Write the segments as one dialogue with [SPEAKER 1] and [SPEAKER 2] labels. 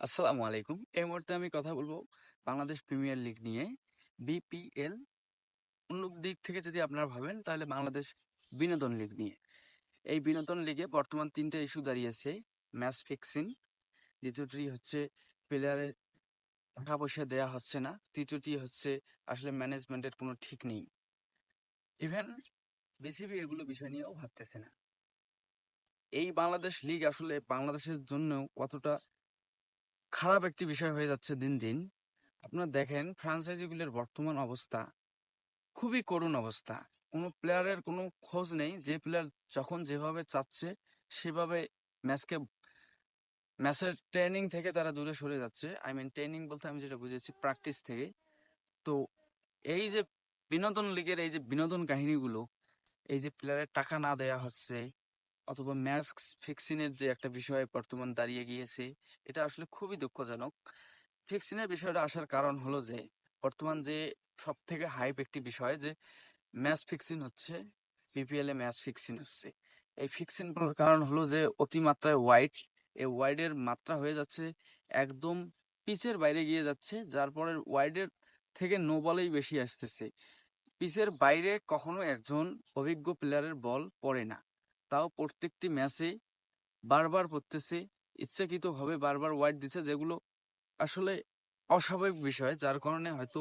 [SPEAKER 1] আসসালামু আলাইকুম। এই মুহূর্তে আমি কথা বলব বাংলাদেশ প্রিমিয়ার লিগ নিয়ে। বিপিএল অন্য দিক থেকে যদি আপনারা ভাবেন, তাহলে বাংলাদেশ বিনোদন লিগ নিয়ে। এই বিনোদন লিগে বর্তমান তিনটা ইস্যু দাঁড়িয়েছে ম্যাচ ফিক্সিং দ্বিতীয়টি হচ্ছে প্লেয়ারের টাকা পয়সা দেওয়া হচ্ছে না, তৃতীয়টি হচ্ছে আসলে ম্যানেজমেন্টের কোনো ঠিক নেই। ইভেন বিসিবি এগুলো বিষয় নিয়েও ভাবতেছে না। এই বাংলাদেশ লিগ আসলে বাংলাদেশের জন্য কতটা খারাপ একটি বিষয় হয়ে যাচ্ছে দিন দিন। আপনারা দেখেন ফ্রাঞ্চাইজিগুলোর বর্তমান অবস্থা খুবই করুণ অবস্থা। কোনো প্লেয়ারের কোনো খোঁজ নেই, যে প্লেয়ার যখন যেভাবে চাচ্ছে সেভাবে ম্যাচকে ম্যাচের ট্রেনিং থেকে তারা দূরে সরে যাচ্ছে। আই মিন ট্রেনিং বলতে আমি যেটা বুঝেছি প্র্যাকটিস থেকে। তো এই যে বিনোদন লিগের এই যে বিনোদন কাহিনীগুলো, এই যে প্লেয়ারের টাকা না দেয়া হচ্ছে অথবা ম্যাচ ফিক্সিংয়ের যে একটা বিষয় বর্তমান দাঁড়িয়ে গিয়েছে, এটা আসলে খুবই দুঃখজনক। ফিক্সিংয়ের বিষয়টা আসার কারণ হলো যে, বর্তমান যে সব থেকে হাইপ একটি বিষয় যে ম্যাচ ফিক্সিং হচ্ছে বিপিএল এ ম্যাচ ফিক্সিং হচ্ছে। এই ফিক্সিং কারণ হলো যে, অতিমাত্রায় ওয়াইড এই ওয়াইডের মাত্রা হয়ে যাচ্ছে, একদম পিচের বাইরে গিয়ে যাচ্ছে, যার পরে ওয়াইডের থেকে নো বলেই বেশি আসতেছে। পিচের বাইরে কখনো একজন অভিজ্ঞ প্লেয়ারের বল পড়ে না। তাও প্রত্যেকটি ম্যাচে বারবার পড়তেছে। ইচ্ছাকৃতভাবে বারবার ওয়াইড দিচ্ছে, যেগুলো আসলে অস্বাভাবিক বিষয়। যার কারণে হয়তো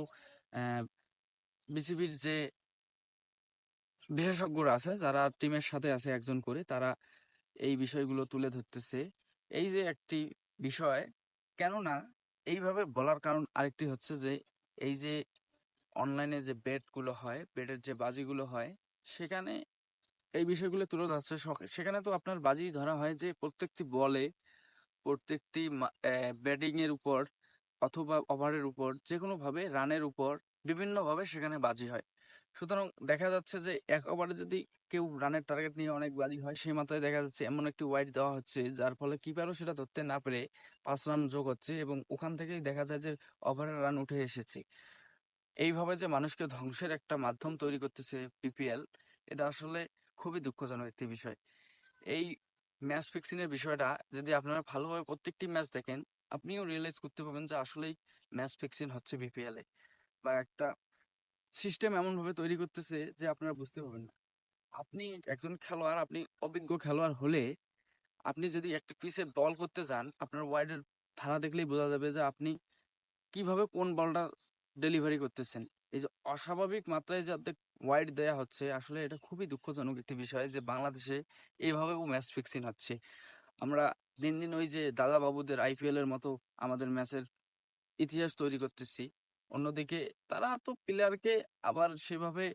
[SPEAKER 1] বিসিবির যে বিশেষজ্ঞরা আছে, যারা টিমের সাথে আছে একজন করে, তারা এই বিষয়গুলো তুলে ধরতেছে। এই যে একটি বিষয়, কেননা এইভাবে বলার কারণ আরেকটি হচ্ছে যে, এই যে অনলাইনে যে বেটগুলো হয় বেটের যে বাজিগুলো হয়, সেখানে এই বিষয়গুলো তুলে ধরছে সেখানে তো আপনার বাজি ধরা হয় যে প্রত্যেকটি বলে প্রত্যেকটি ব্যাটিং এর উপর অথবা ওভারের উপর যে ভাবে রানের উপর বিভিন্ন ভাবে সেখানে বাজি হয়। সুতরাং দেখা যাচ্ছে যে এক ওভারে যদি কেউ রানের টার্গেট নিয়ে অনেক বাজি হয়, সেই মাত্রায় দেখা যাচ্ছে এমন একটি ওয়াইড দেওয়া হচ্ছে যার ফলে কিপারও সেটা ধরতে না পেরে পাঁচ রান যোগ হচ্ছে এবং ওখান থেকেই দেখা যায় যে ওভারের রান উঠে এসেছে। এইভাবে যে মানুষকে ধ্বংসের একটা মাধ্যম তৈরি করতেছে পিপিএল, এটা আসলে খুবই দুঃখজনক একটি বিষয়। এই ম্যাচ ফিক্সিং এর বিষয়টা যদি আপনারা ভালোভাবে প্রত্যেকটি ম্যাচ দেখেন, আপনিও রিয়েলাইজ করতে পারবেন যে আসলেই ম্যাচ ফিক্সিং হচ্ছে বিপিএল বা একটা সিস্টেম এমন ভাবে তৈরি করতেছে যে আপনারা বুঝতে পারবেন না। আপনি একজন খেলোয়াড়, আপনি অভিজ্ঞ খেলোয়াড় হলে আপনি যদি একটা পিসে বল করতে যান, আপনার ওয়াইডের ধারা দেখলেই বোঝা যাবে যে আপনি কীভাবে কোন বলটা ডেলিভারি করতেছেন। এই যে অস্বাভাবিক মাত্রায় যে অর্ধেক ওয়াইড দেয়া হচ্ছে। আসলে এটা খুবই দুঃখজনক একটি বিষয় যে বাংলাদেশে এইভাবেও ম্যাচ ফিক্সিং হচ্ছে। আমরা দিন দিন ওই যে দাদা বাবুদের আইপিএল এর মতো আমাদের ম্যাচের ইতিহাস তৈরি করতেছি। অন্যদিকে তারা তো প্লেয়ারকে আবার সেভাবে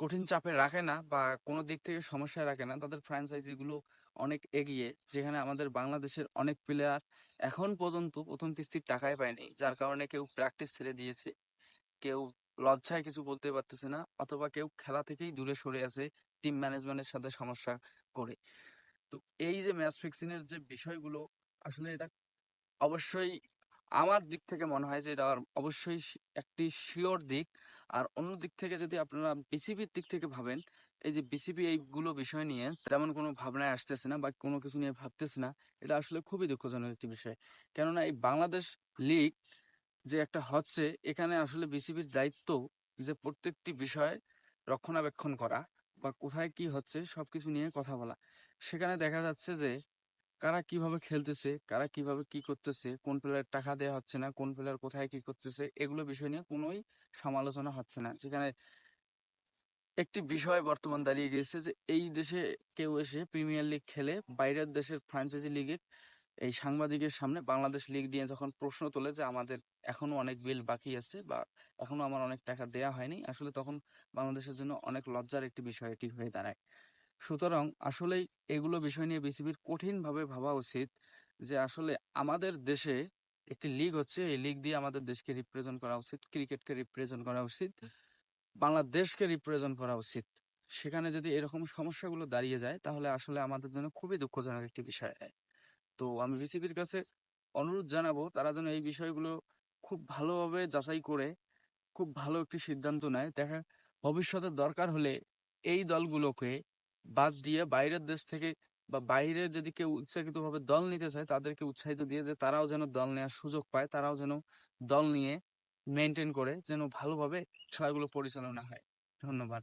[SPEAKER 1] কঠিন চাপে রাখে না বা কোনো দিক থেকে সমস্যায় রাখে না। তাদের ফ্র্যাঞ্চাইজি গুলো অনেক এগিয়ে, যেখানে আমাদের বাংলাদেশের অনেক প্লেয়ার এখন পর্যন্ত প্রথম কিস্তির টাকাই পায়নি। যার কারণে কেউ প্র্যাকটিস ছেড়ে দিয়েছে, কেউ লজ্জায় কিছু বলতে পারতেছে না, অথবা কেউ খেলা থেকেই দূরে সরে আছে টিম ম্যানেজমেন্টের সাথে সমস্যা করে। তো এই যে ম্যাচ ফিক্সিং এর যে বিষয়গুলো, আসলে এটা অবশ্যই আমার দিক থেকে মনে হয় যে এটা অবশ্যই একটি শিওর দিক। আর অন্য দিক থেকে যদি আপনারা বিসিবির দিক থেকে ভাবেন, এই যে বিসিবি এইগুলো বিষয় নিয়ে তেমন কোনো ভাবনায় আসতেছে না বা কোনো কিছু নিয়ে ভাবতেছে না, এটা আসলে খুবই দুঃখজনক একটি বিষয়। কেননা এই বাংলাদেশ লিগ যে একটা হচ্ছে এখানে আসলে বিসিবির দায়িত্ব যে প্রত্যেকটি বিষয় রক্ষণাবেক্ষণ করা বা কোথায় কি হচ্ছে সবকিছু নিয়ে কথা বলা। সেখানে দেখা যাচ্ছে যে কারা কীভাবে খেলতেছে, কারা কীভাবে কি করতেছে, কোন প্লেয়ার টাকা দেওয়া হচ্ছে না, কোন প্লেয়ার কোথায় কি করতেছে, এগুলো বিষয় নিয়ে কোনোই সমালোচনা হচ্ছে না। যেখানে একটি বিষয় বর্তমান দাঁড়িয়ে গিয়েছে যে এই দেশে কেউ এসে প্রিমিয়ার লিগ খেলে, বাইরের দেশের ফ্র্যাঞ্চাইজি লিগে এই সাংবাদিকের সামনে বাংলাদেশ লিগ নিয়ে যখন প্রশ্ন তোলে যে আমাদের এখনও অনেক বিল বাকি আছে বা এখনও আমার অনেক টাকা দেয়া হয়নি, আসলে তখন বাংলাদেশের জন্য অনেক লজ্জার একটি বিষয় এটি হয়ে দাঁড়ায়। সুতরাং আসলেই এগুলো বিষয় নিয়ে বিসিবির কঠিনভাবে ভাবা উচিত যে আসলে আমাদের দেশে একটি লিগ হচ্ছে, এই লিগ দিয়ে আমাদের দেশকে রিপ্রেজেন্ট করা উচিত ক্রিকেটকে রিপ্রেজেন্ট করা উচিত, বাংলাদেশকে রিপ্রেজেন্ট করা উচিত। সেখানে যদি এরকম সমস্যাগুলো দাঁড়িয়ে যায়, তাহলে আসলে আমাদের জন্য খুবই দুঃখজনক একটি বিষয়। তো আমি বিসিবির কাছে অনুরোধ জানাব, তারা যেন এই বিষয়গুলো খুব ভালোভাবে যাচাই করে, খুব ভালো একটি সিদ্ধান্ত নেয়। দেখা, ভবিষ্যতে দরকার হলে এই দলগুলোকে বাদ দিয়ে বাইরের দেশ থেকে বা বাইরে যদি কেউ ইচ্ছাকৃতভাবে দল নিতে চায়, তাদেরকে উৎসাহিত দিয়ে যে তারাও যেন দল নেওয়ার সুযোগ পায়, তারাও যেন দল নিয়ে মেনটেন করে, যেন ভালোভাবে খেলাগুলো পরিচালনা হয়। ধন্যবাদ।